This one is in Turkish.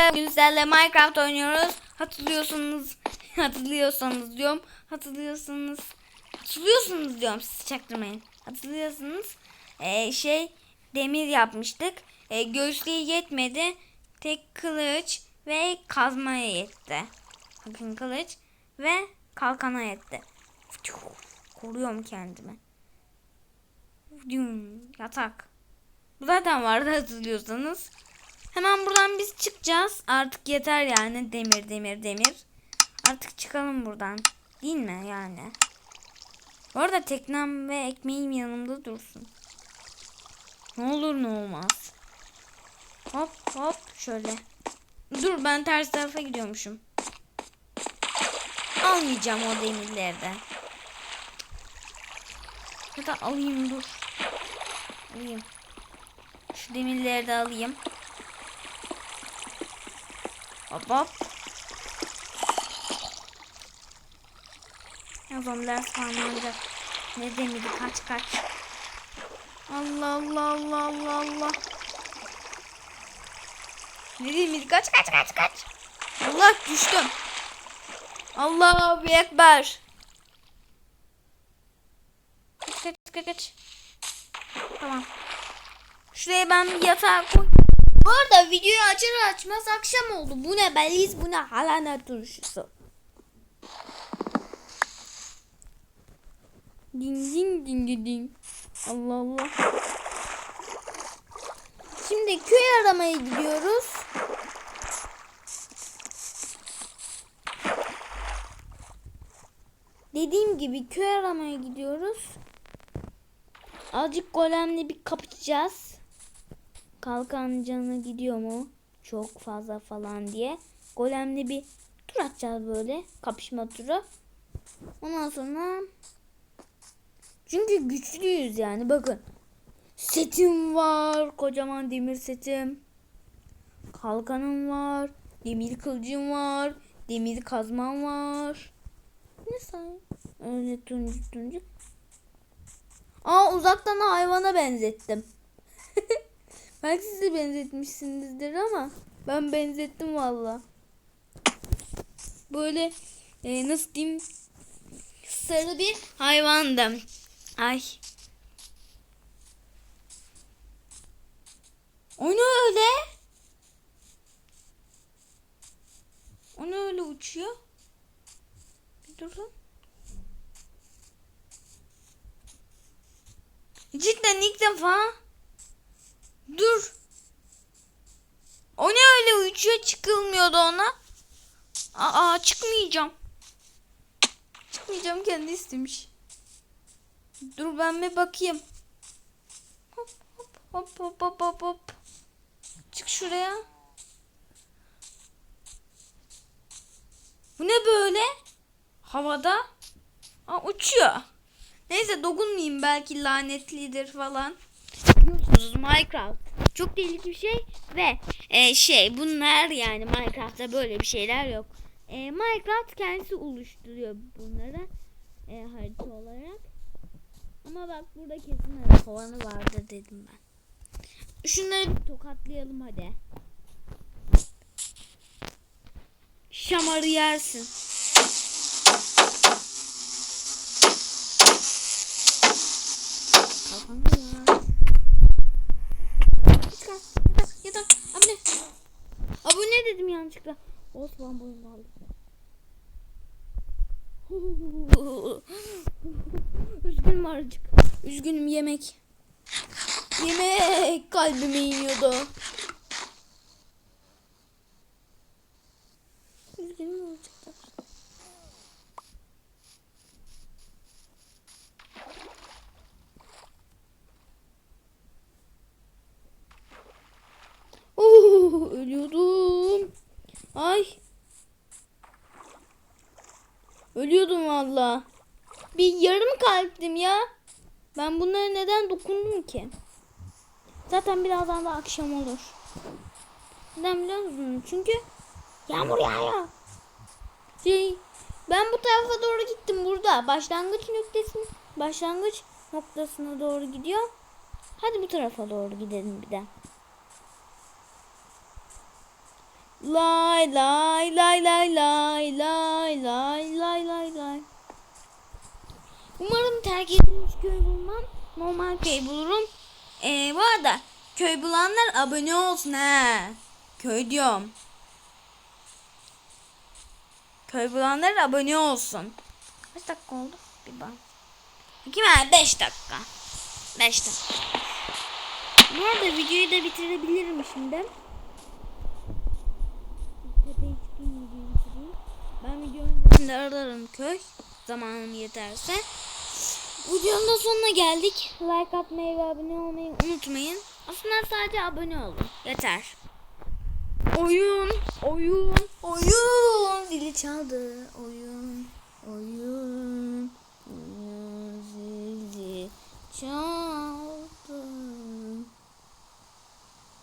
Merhaba bugün sizlerle Minecraft oynuyoruz. Hatırlıyorsunuz, hatırlıyorsanız diyorum. Hatırlıyorsanız, hatırlıyorsunuz diyorum. Siz çaktırmayın. Hatırlıyorsunuz. Ee, şey demir yapmıştık. Ee, göğüslüğü yetmedi. Tek kılıç ve kazmaya yetti. Bakın kılıç ve kalkana yetti. Koruyorum kendimi. Yatak. Bu zaten vardı hatırlıyorsanız. Hemen buradan biz çıkacağız. Artık yeter yani demir demir demir. Artık çıkalım buradan. Değil mi yani? Bu arada teknem ve ekmeğim yanımda dursun. Ne olur ne olmaz. Hop hop şöyle. Dur ben ters tarafa gidiyormuşum. Almayacağım o demirleri de. Ya da alayım dur. Alayım. Şu demirleri de alayım. Hop hop. Ya zombiler spawnlanacak. Ne demiri kaç kaç. Allah Allah Allah Allah Allah. Ne demiri kaç kaç kaç kaç. Allah düştüm. Allahu Ekber. Kaç kaç kaç kaç. Tamam. Şuraya ben bir yatağı koy. Bu arada videoyu açar açmaz akşam oldu. Bu ne beliz bu ne halana turşusu. Ding ding ding ding. Allah Allah. Şimdi köy aramaya gidiyoruz. Dediğim gibi köy aramaya gidiyoruz. Azıcık golemle bir kapışacağız. Kalkan canı gidiyor mu? Çok fazla falan diye. Golemle bir tur atacağız böyle. Kapışma turu. Ondan sonra çünkü güçlüyüz yani bakın. Setim var. Kocaman demir setim. Kalkanım var. Demir kılıcım var. Demir kazmam var. Ne say? Öyle turuncu turuncu. Aa uzaktan hayvana benzettim. Belki siz de benzetmişsinizdir ama ben benzettim valla. Böyle e, nasıl diyeyim sarı bir hayvandım. Ay. O öyle? O öyle uçuyor? Bir durun. Cidden ilk defa. Dur. O ne öyle uçuyor çıkılmıyordu ona. Aa çıkmayacağım. Çıkmayacağım kendi istemiş. Dur ben bir bakayım. Hop hop hop hop hop hop hop. Çık şuraya. Bu ne böyle? Havada. Aa, uçuyor. Neyse dokunmayayım belki lanetlidir falan. Biliyorsunuz Minecraft çok tehlikeli bir şey ve e, şey bunlar yani Minecraft'ta böyle bir şeyler yok. E, Minecraft kendisi oluşturuyor bunları e, harita olarak. Ama bak burada kesin harita kovanı vardır dedim ben. Şunları bir tokatlayalım hadi. Şamarı yersin. Kafamda ya. Yatak, yatak, yatak. Abone. Abone dedim yanlışlıkla. Osman boyun kaldı. Üzgünüm arıcık. Üzgünüm yemek. Yemek kalbime iniyordu. Üzgünüm. Oo, ölüyordum. Ay. Ölüyordum valla. Bir yarım kalptim ya. Ben bunlara neden dokundum ki? Zaten birazdan da akşam olur. Neden biliyor musunuz? Çünkü yağmur yağıyor. Şey, ben bu tarafa doğru gittim burada. Başlangıç noktasına, başlangıç noktasına doğru gidiyor. Hadi bu tarafa doğru gidelim bir de. Lay lay lay lay lay lay lay lay lay lay. Umarım terk edilmiş köy bulmam. Normal köy bulurum. Ee, bu arada köy bulanlar abone olsun ha. Köy diyorum. Köy bulanlar abone olsun. Kaç dakika oldu? Bir bak. Bakayım ha 5 dakika. 5 dakika. Arada videoyu da bitirebilirim şimdi. Tepeye çıkayım videoyu bitireyim. Ben öncesinde ararım köy. Zamanım yeterse. Videonun da sonuna geldik. Like atmayı ve abone olmayı unutmayın. Aslında sadece abone olun. Yeter. Oyun, oyun, oyun. Zili çaldı.